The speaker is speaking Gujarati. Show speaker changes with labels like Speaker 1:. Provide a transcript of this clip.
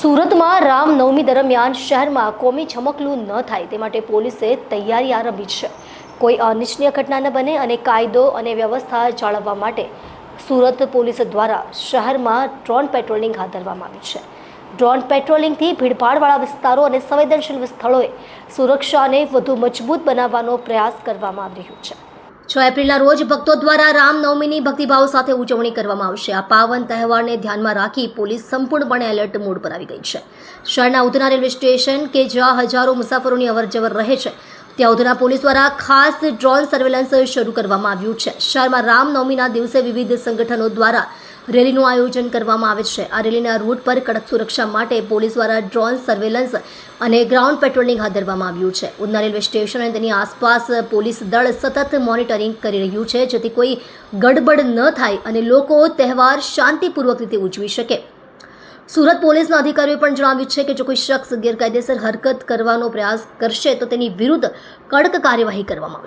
Speaker 1: સુરતમાં રામનવમી દરમિયાન શહેરમાં કોમી છમકલું ન થાય, તે માટે પોલીસે તૈયારી આરંભી છે. કોઈ અનિચ્છનીય ઘટના ન બને અને કાયદો અને વ્યવસ્થા જાળવવા માટે સુરત પોલીસ દ્વારા શહેરમાં ડ્રોન પેટ્રોલિંગ હાથ ધરવામાં આવ્યું છે. ડ્રોન પેટ્રોલિંગથી ભીડભાડવાળા વિસ્તારો અને સંવેદનશીલ સ્થળોએ સુરક્ષાને વધુ મજબૂત બનાવવાનો પ્રયાસ કરવામાં આવી રહ્યો છે. છ એપ્રિલના રોજ ભક્તો દ્વારા રામનવમીની ભક્તિભાવ સાથે ઉજવણી કરવામાં આવશે. આ પાવન તહેવારને ધ્યાનમાં રાખી પોલીસ સંપૂર્ણપણે એલર્ટ મોડ પર આવી ગઈ છે. શહેરના ઉધના રેલવે સ્ટેશન કે જ્યાં હજારો મુસાફરોની અવરજવર રહે છે, ત્યાં ઉધના પોલીસ દ્વારા ખાસ ડ્રોન સર્વેલન્સ શરૂ કરવામાં આવ્યું છે. શહેરમાં રામનવમીના દિવસે વિવિધ સંગઠનો દ્વારા રેલીનું આયોજન કરવામાં આવે છે. આ રેલીના રૂટ પર કડક સુરક્ષા માટે પોલીસ દ્વારા ડ્રોન સર્વેલન્સ અને ગ્રાઉન્ડ પેટ્રોલિંગ હાથ ધરવામાં આવ્યું છે. ઉધના રેલવે સ્ટેશન અને તેની આસપાસ પોલીસ દળ સતત મોનિટરિંગ કરી રહ્યું છે, જેથી કોઈ ગડબડ ન થાય અને લોકો તહેવાર શાંતિપૂર્વક રીતે ઉજવી શકે. સુરત પોલીસના અધિકારીઓએ પણ જણાવ્યું છે કે જો કોઈ શખ્સ ગેરકાયદેસર હરકત કરવાનો પ્રયાસ કરશે, તો તેની વિરુદ્ધ કડક કાર્યવાહી કરવામાં આવશે.